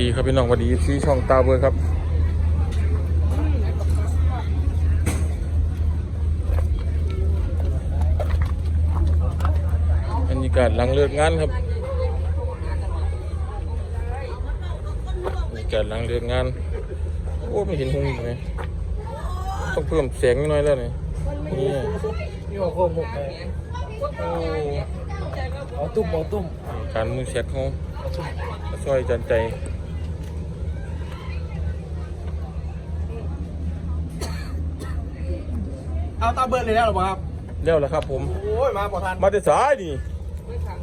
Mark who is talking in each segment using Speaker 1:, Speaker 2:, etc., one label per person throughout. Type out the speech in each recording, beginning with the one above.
Speaker 1: ดีครับพี่น้องสวัสดีที่ช่องตาเบอร์ครับบรรยากาศหลังเลิกงานครับบรรยากาศหลังเลิกงานโอ้ไม่เห็นหงเลยต้องเพิ่มแสงนิดหน่อยแล้วนี่นี่
Speaker 2: นี่หัวโคมหกเลย
Speaker 1: โอ้
Speaker 2: เอาตุ้มเอาตุ้ม
Speaker 1: การมือเช็ดเขา
Speaker 2: เอาตุ้ม
Speaker 1: ช่วยจันใจ
Speaker 2: เอาตาเบิร์นเลยแล้วหรอครับ
Speaker 1: เร็วแล้วครับผม
Speaker 2: โอ้ยมาบ่ทัน
Speaker 1: มาแต่สายนี่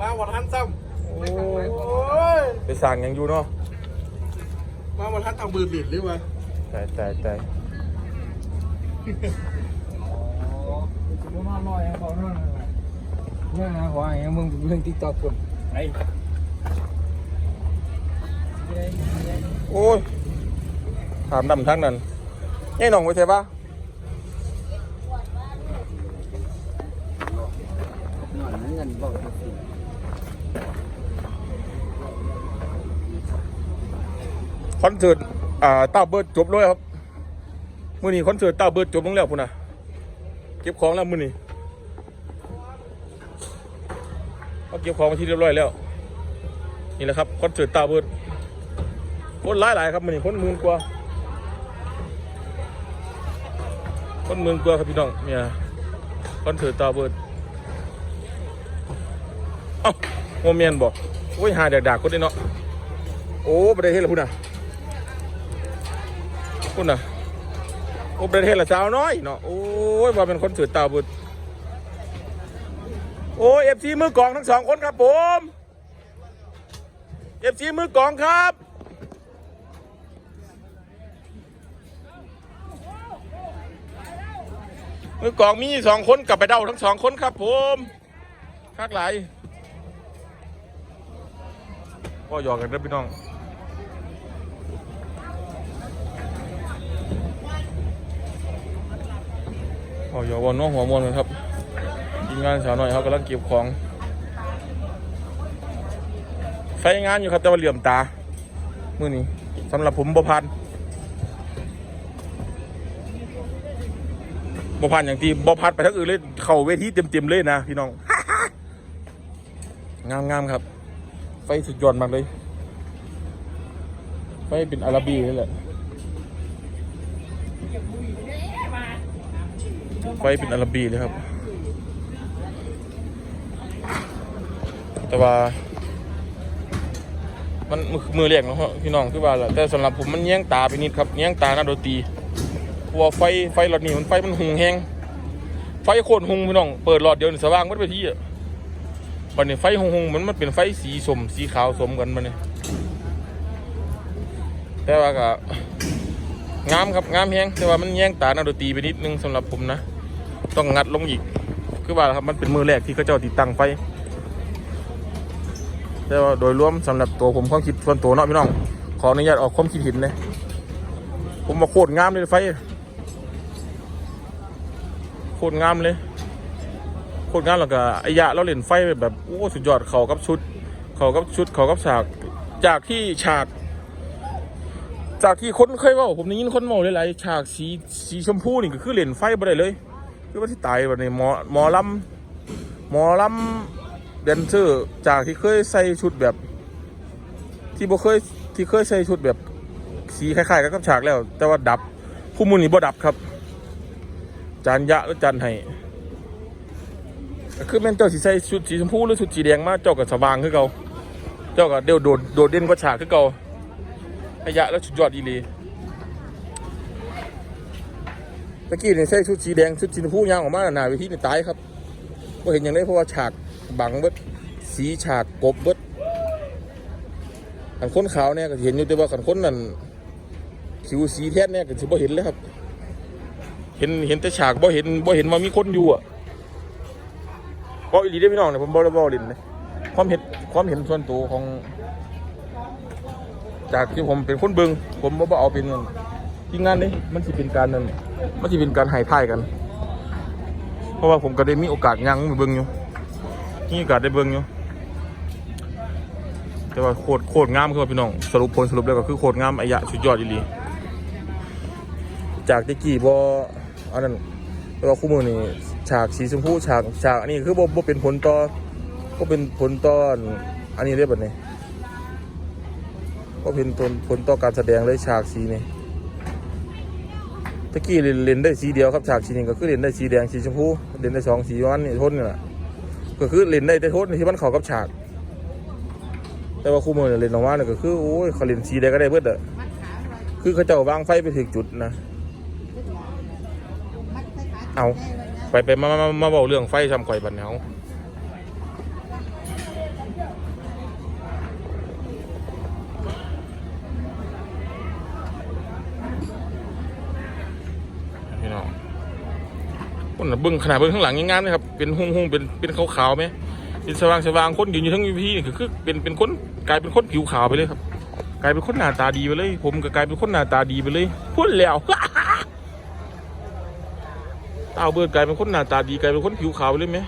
Speaker 2: มาบ่ทันซ้
Speaker 1: โอ้ำ
Speaker 2: โอ้ย
Speaker 1: ไปสั่งหยังอยู่เนาะ
Speaker 2: มาบ่ทันตาเบิร์นบิดหรือวะ
Speaker 1: ตายตายตาย
Speaker 2: ผมมาลอยเขาเรื่องอะไรเรื่องนะขอให้มึงเรื่องติ๊กต็อกคนไอ้
Speaker 1: โอ้ยถามดำทั้งนั้นนี่น้องไปใช่ปะ
Speaker 2: หน่อยเงิน บอกสิ
Speaker 1: คอนเสิร์ตอ่าต้าเบิร์ดจบเลยครับมื้อนี้คอนเสิร์ตต้าเบิร์ดจบลงแล้วพุ่นน่ะเก็บของแล้วมื้อนี้เขาเก็บของมาที่เรียบร้อยแล้ว นี่แหละครับคอนเสิร์ตต้าเบิร์ดคนหลายหลายๆครับมื้อนี้คนหมื่นกว่า คนหมื่นกว่าครับพี่น้องเนี่ยคอนเสิร์ตต้าเบิร์ด เอ้าโมเมนบอกโอ้ยหาดากๆคนนี้เนาะโอ้ประเทศละพุ่นน่ะคุณน่ะโอ้ประเทศละสาวน้อยเนาะโอ้ยว่าเป็นคนสือตาบุตรโอ้เอฟซีมือกองทั้งสองคนครับผมเอฟซีมือกองครับมือกองมีสองคนกลับไปเดาทั้งสองคนครับผมคักหลาย ก็หยอกกันนะพี่น้องโอ้ยวันน้องหัวมวนครับทีมงานสาวน้อยเขากำลังเก็บของไฟงานอยู่ครับแต่ว่าเหลื่อมตามือนี้สำหรับผมบ่พันบ่พันอย่างที่บ่พัดไปทั้งอื่นเลย เข่าเวทีเต็มๆเลยนะพี่น้อง งามงามๆครับ ฟสุดยอดมากเลย ไฟเป็นอาราบีนี่แหละ ไฟเป็นอาราบีเลยครับ แต่ว่า มันมือเรียกเนาะพี่น้องคือว่าแหละแต่สำหรับผมมันแย่งตาไปนิดครับแย่งตาหน้าโดตีเพราะว่าไฟไฟหลอดนี่มันไฟมันหุงแห้งไฟโคตรหุงพี่น้อง เปิดหลอดเดียวนี่สว่างหมดไปที่อะ วันนี้ไฟหงหงมันมันเป็นไฟสีสมสีขาวสมกันมันนี่แต่ว่าก็งามครับงามแห้งแต่ว่ามันแย่งตาหน้าดนตรีไปนิดนึงสำหรับผมนะ ต้องงัดลงอีก คือว่าครับมันเป็นมือแรกที่เขาเจ้าติดตั้งไฟแต่ว่าโดยรวมสำหรับตัวผมความคิดส่วนตัวเนาะพี่น้อง ขออนุญาตออกความคิดเห็นเลยผมมาโคตรงามเลยไฟโคตรงามเลย โคตรงามแล้วก็ไอ้ยะเราเล่นไฟแบบโอ้สุดยอดเขากับชุด เขากับชุดเขากับฉาก จากที่ฉาก จากที่คนเคยว่าผมได้ยินคนเมาหลายๆฉากสีสีชมพูนี่ก็คือเล่นไฟบ่ได้เลย คือว่าที่ตายแบบนี้หมอหมอลำหมอลำแดนเซอร์จากที่เคยใส่ชุดแบบ ที่บ่เคยที่เคยใส่ชุดแบบสีคล้ายๆกับฉากแล้ว แต่ว่าดับคู่มือนี่บ่ดับครับ จานยะหรือจานไห้ ก็คือแม่นเจ้าสีใส่ชุดสีชมพูหรือชุดสีแดงมาเจ้าก็สว่างคือเก่าเจ้าก็เดียวโดดโดดเด่นกว่าฉากคือเก่าไอ้ยะแล้วชุดยอดอีลีตะกี้เนี่ยใส่ชุดสีแดงชุดสีชมพูยางออกมาหน้าเวทีนี่ตายครับก็เห็นอย่างไรเพราะว่าฉากบังเบิดสีฉากกบเบิดขันคนขาวเนี่ยก็เห็นอยู่แต่ว่าขันคนนั่นผิวสีแท้เนี่ยก็สิบ่เห็นเลยครับ เห็นเห็นแต่ฉากบ่เห็นบ่เห็นว่ามีคนอยู่อะ บ่อีหลีได้อพี่น้องเนี่ยผมบ่ได้วบ่เลินเลยความเห็นความเห็นส่วนตัวของ จากที่ผมเป็นคนเบิงผมบ่บ่เอาเป็นทีมงานนี่มันสิเป็นการนั่นมันจะเป็นการหายท่ายกัน เพราะว่าผมก็ได้มีโอกาสยังไปเบิงอยู่มีโอกาสได้เบิงอยู่แต่ว่าโคตรโคตรงามคือว่าพี่น้องสรุปผลสรุปแล้วก็คือโคตรงามอายะสุดยอดอีหลีจากตะกี้บ่อันนั้นแต่ว่าคู่มือนี่ ฉากสีชมพูฉากฉากอันนี้คือบ่บ่เป็นผลต่อบ่เป็นผลต่ออันอันนี้ได้บัดนี้บ่เป็นผลผลต่อการแสดงเลยฉากสีนี่ตะกี้เล่นเล่นได้สีเดียวครับฉากสีนี้ก็คือเล่นได้สีแดงสีชมพูเล่นได้สองสีวันนี่โทนนี่แหละก็คือเล่นได้แต่โทนที่มันเข้ากับฉาก แต่ว่าคู่มือเนี่ยเล่นออกมาเนี่ยก็คือโอ้ยเขาเล่นสีใดก็ได้เบิดอะคือเขาเจ้าวางไฟไปถึงจุดนะเอา ไปไปมามามาบอกเรื่องไฟทำข่อยบันเฮาพี่น้องคนน่ะเบิ้งขนาดเบิ้งข้างหลังยังงามเลยครับ เป็นหุ่งหุ่งๆเป็นเป็นขาวๆไหมเป็นสว่างสว่างคนยืนอยู่ทั้งพี่นี่คือคือเป็นเป็นคนกลายเป็นคนผิวขาวไปเลยครับ กลายเป็นคนหน้าตาดีไปเลย ผมก็กลายเป็นคนหน้าตาดีไปเลยพูดแล้ว เต้าเบิร์ดกลายเป็นคนหน้าตาดีกลายเป็นคนผิวขาวเลยไหม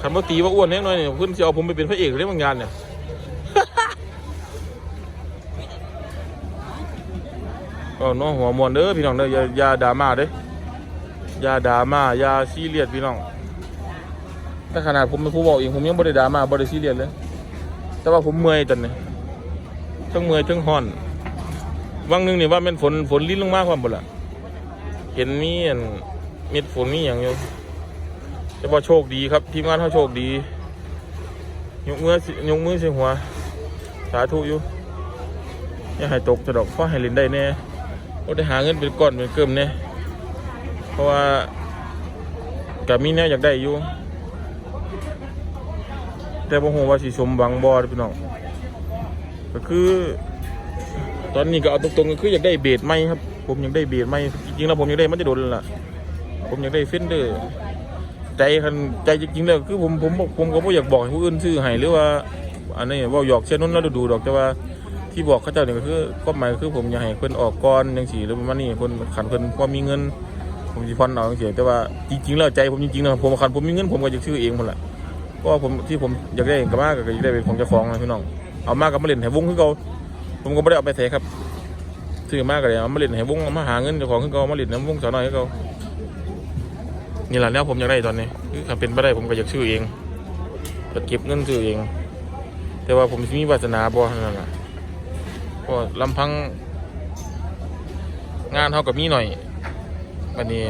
Speaker 1: คันว่าตีว่าอ้วนแน่นอยเนี่ยเพื่อนจะเอาผมไปเป็นพระเอกเรื่องบางงานเนี่ยก็น้องหัวมวนเด้อพี่น้องเด้อยายาดาม่าเด้อยาดาม่ายาซีเรียสพี่น้องแต่ขนาดผมเป็นผู้บอกเองผมยังบ่ได้ดามาบ่ได้ซีเรียสเลย แต่ว่าผมเมื่อยตอนนี้ทั้งเมื่อยทั้งห่อน วังหนึงเนี่ยว่าแมันฝนฝนลิ้นลงมาความบ่ละ เห็นมีอันเม็ดฝนมีอย่างอยู่จะบอกโชคดีครับ ทีมงานเขาโชคดียกมือยกมือสิหัว สาธุอยู่อย่าให้ตกจะดอกเพราะให้เล่นได้แน่ก็ได้หาเงินเป็นก้อนเป็นเกิมแน่เพราะว่ากับมีแนวอยากได้อยู่ แต่บ่ฮู้ว่าสิสมหวังบ่เด้อพี่น้องก็คือ ตอนนี้ก็เอาตรงๆก็คืออยากได้เบสไหมครับ ผมยากได้เบสไหมจริงๆแล้วผมยากได้มันจะโดนล่ะ ผมยากได้เฟนเดอร์ใจคันใจจริงๆแล้วคือผมผมผมก็บ่อยากบอกให้ผู้อื่นซื้อให้หรือว่า อันนี้ว่าหยอกเช่นนั้นแล้วดูๆดอกแต่ว่าที่บอกเขาเจ้าเนี่ก็คือก็หมายคือผมอยากให้เพิ่นออกก่อนจังซี่หรือประมาณนี้เพิ่นขันเพิ่นพอมีเงิน ผมสิผ่อนเอาจังซี่แต่ว่าจริงๆแล้วใจผมจริงๆแล้วผมขันผมมีเงินผมก็จะซื้อเองหมดแหละเพราะผมที่ผมอยากได้ก็มากก็อยากได้เป็นของเจ้าของนะพี่น้องเอามากับมาเล่นให้วงคือเก่าผมก็บ่ได้เอาไปแท้ครับ ซื้อมากก็เลยเอามาเล่นให้วงเอามาหาเงินเจ้าของขึ้นก็มาเล่นน้ำวงสาวน้อยให้เขานี่แหละแนวผมอยากได้ตอนนี้คือถ้าเป็นไปได้ผมก็อยากซื้อเองก็เก็บเงินซื้อเอง แต่ว่าผมมีวาสนาบ่นั่นน่ะเพราะลำพัง งานเท่ากับมีหน่อยวันนี้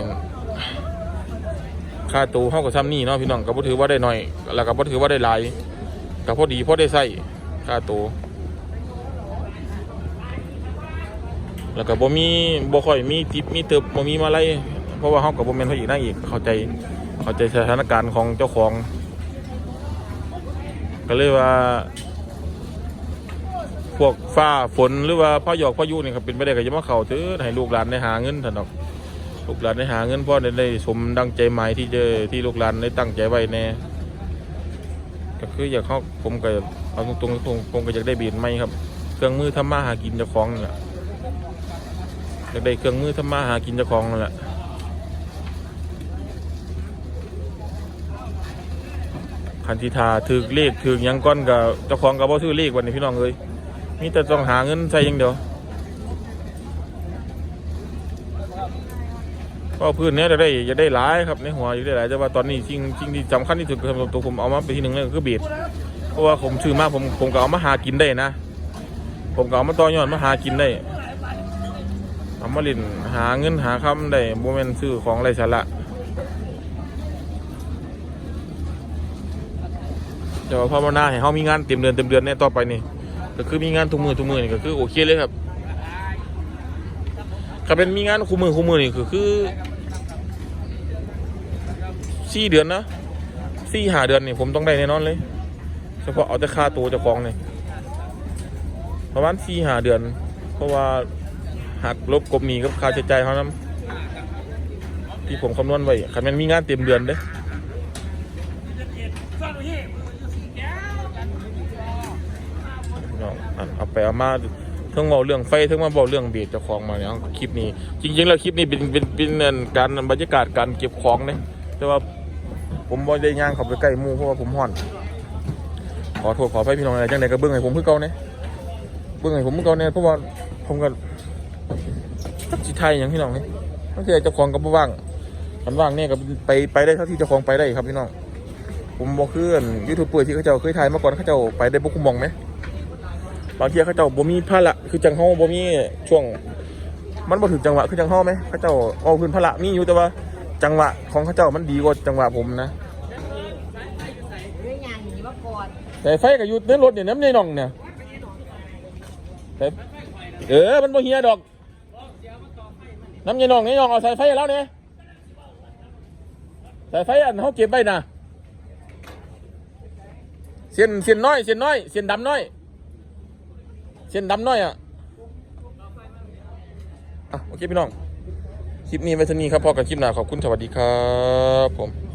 Speaker 1: ค่าตูเท่ากับซ้ำนี่เนาะพี่น้องก็บ่ถือว่าได้หน่อย แล้วก็บ่ถือว่าได้หลายก็พอดีพอได้ใส่ค่าตู แล้วก็บ่มีบ่ค่อยมีทิปมีเติบบ่มีมาไล่เพราะว่าเฮาก็บ่แม่นพระเอกนางเอกเข้าใจเข้าใจสถานการณ์ของเจ้าของ ก็เลยว่า พวกฟ้าฝนหรือว่าพาหยอกพายุนี่ครับเป็นไปได้ก็อย่ามาเข้าเถอให้ลูกหลานได้หาเงินท่านดอกลูกหลานได้หาเงินพ่อได้ได้สมดังใจหมายที่เจอที่ลูกหลานได้ตั้งใจไว้แน่ก็คืออยากเข้าผมก็เอาตรงๆผมก็อยากได้เบียนไหมครับ เครื่องมือทำมาหากินเจ้าของนั่แหละอยากได้เครื่องมือทำมาหากินเจ้าของนั่นแหละคันทิทาถือเลขถือยังก้อนกับเจ้าของกับบ่ซื้อเลขวันนี้พี่น้องเลยมีแต่ต้องหาเงินใส่ย่างเดียวก็พื้นเนี้ยจะได้จะได้หลายครับในหัวอยากได้หลายแต่ว่าตอนนี้จริงจริงที่สำคัญที่สุดคือสำหรับตัวผมเอามาไปที่หนึ่งเลยคือเบียดเพราะว่าผมซื้อมาผมผมก็เอามาหากินได้นะ ผมก็เอามาต่อยอดมาหากินได้ เอามาลินหาเงินหาคำได้โมเมนซื้อของไรสาระเดี๋ยวภาวนาให้เขามีงานเต็มเดือนเต็มเดือนแน่ต่อไปนี่ก็คือมีงานทุกมือทุกมือนี่ก็คือโอเคเลยครับถ้าเป็นมีงานคู่มือคู่มือนี่คือคือสี่เดือนนะสี่หาเดือนนี่ผมต้องได้แน่นอนเลยเฉพาะเอาแต่ค่าตัวจ้าของนี่ประมาณสี่หาเดือน เพราะว่า หักลบกบหนีกับค่าใช้จ่ายเขานั้นที่ผมคำนวณไว้คันมันมีงานเต็มเดือนเด้น้องเอาไปเอามาเทั้งเบาเรื่องไฟเทั้งมาเบาเรื่องเบียดเจ้าของมาเนี่ยคลิปนี้ จริงๆแล้วคลิปนี้เป็นเป็นเป็นการบรรยากาศการเก็บของเนี่ยแต่ว่าผมบ่ได้ย่างเข้าไปใกล้มูเพราะว่าผมห่อน ขอโทษขอไปพี่น้องอะไรจังใดก็เบิ่งให้ผมคือเก่าเนี่ยเบิ่งให้ผมคือเก่าเนี่ยเพราะว่าผมก็ ไทยหยังพี่น้องนี่บางทีเจ้าของก็บ่ว่างมันว่างเนี่ยก็ไปไปได้เท่าที่เจ้าของไปได้ครับพี่น้องผมบอกคือนยูทูบเบอร์ที่เขาเจ้าเคยถ่ายมาก่อนเขาเจ้าไปได้บ่คุ้มมองไหมบางทีเขาเจ้าบ่มีภาระคือจังเฮาบ่มีช่วง มันบ่ถึงจังหวะคือจังเฮาไหมเขาเจ้าเอาพื้นภาระมีอยู่แต่ว่าจังหวะของเขาเจ้ามันดีกว่าจังหวะผมนะแต่ไฟก็อยู่ในรถเนี่ยน้ำในน่องเนี่ยเออมันบ่เฮียดอก น้ำยีน้องในน่องเอาสายไฟแล้วเนี่ยสายไฟอันเขาเก็บไว้นะเส้นเส้นน้อยเส้นน้อยเส้นดำน้อยเส้นดำน้อยอะอะโอเคพี่น้องคลิปนี้ไว้เท่านี้ครับพอกับคลิปหน้าขอบคุณสวัสดีครับผม